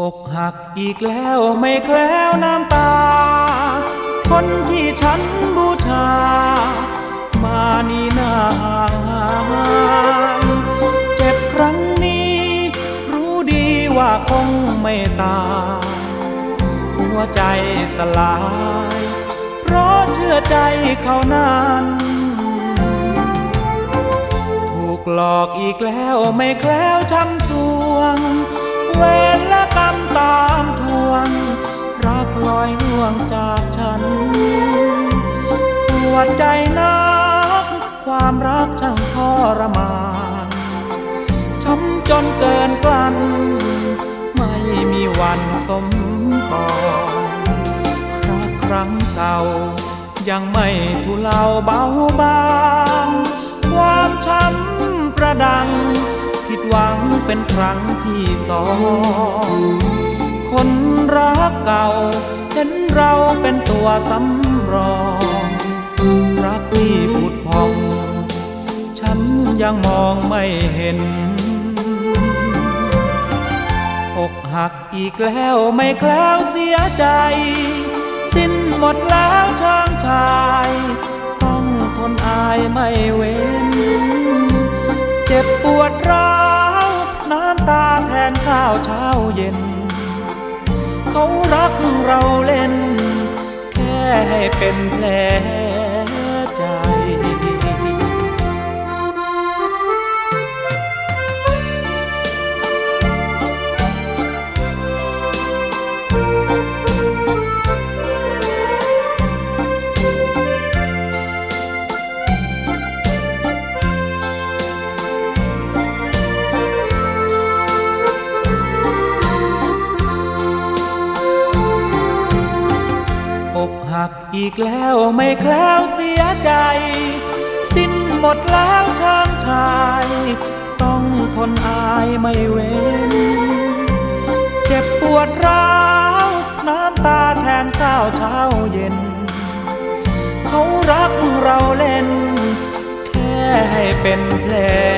อกหักอีกแล้วไม่แคล้วน้ำตา คนที่ฉันบูชา มานี่นาเจ็บครั้งนี้ รู้ดีว่าคงไม่ตาหัวใจสลาย เพราะเชื่อใจเขานั้น หลอกอีกแล้วไม่แคล้วช้ำสวง เวรและกรรมตามทวง รักลอยล่วงจากฉันปวดใจนัก ความรักช่างทรมานช้ำจนเกินกลั้น ไม่มีวันสมปองรักครั้งเก่ายังไม่ทุเลาเบาบาง หวังเป็นครั้งที่สอง คนรักเก่าเห็นเราเป็นตัวสำรอง รักที่ผุดพอง ฉันยังมองไม่เห็น อกหักอีกแล้วไม่แคล้วเสียใจ สิ้นหมดแล้วช่างชาย ต้องทนอายไม่เว้น เจ็บปวดร้า นข้าวเช้าเย็น เขารักเราเล่น แค่ให้เป็นแผล หักอีกแล้วไม่แคล้วเสียใจ สิ้นหมดแล้วช่างชาย ต้องทนอายไม่เว้น เจ็บปวดร้าวน้ำตาแทนข้าวเช้าเย็น เขารักเราเล่น แค่ให้เป็นแผลใจ